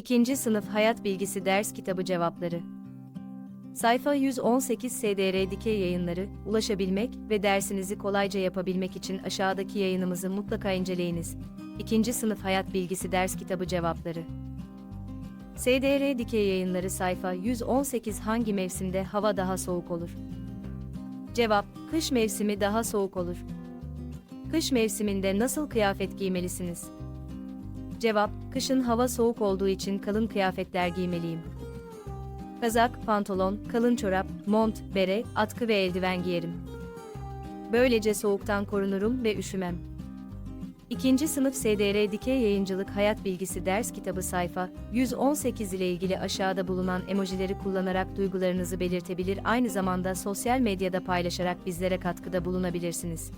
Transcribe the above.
İkinci sınıf hayat bilgisi ders kitabı cevapları. Sayfa 118 SDR Dikey Yayınları, ulaşabilmek ve dersinizi kolayca yapabilmek için aşağıdaki yayınımızı mutlaka inceleyiniz. İkinci sınıf hayat bilgisi ders kitabı cevapları. SDR Dikey Yayınları sayfa 118 hangi mevsimde hava daha soğuk olur? Cevap, kış mevsimi daha soğuk olur. Kış mevsiminde nasıl kıyafet giymelisiniz? Cevap, kışın hava soğuk olduğu için kalın kıyafetler giymeliyim. Kazak, pantolon, kalın çorap, mont, bere, atkı ve eldiven giyerim. Böylece soğuktan korunurum ve üşümem. İkinci sınıf SDR Dikey Yayıncılık Hayat Bilgisi Ders Kitabı sayfa 118 ile ilgili aşağıda bulunan emojileri kullanarak duygularınızı belirtebilir aynı zamanda sosyal medyada paylaşarak bizlere katkıda bulunabilirsiniz.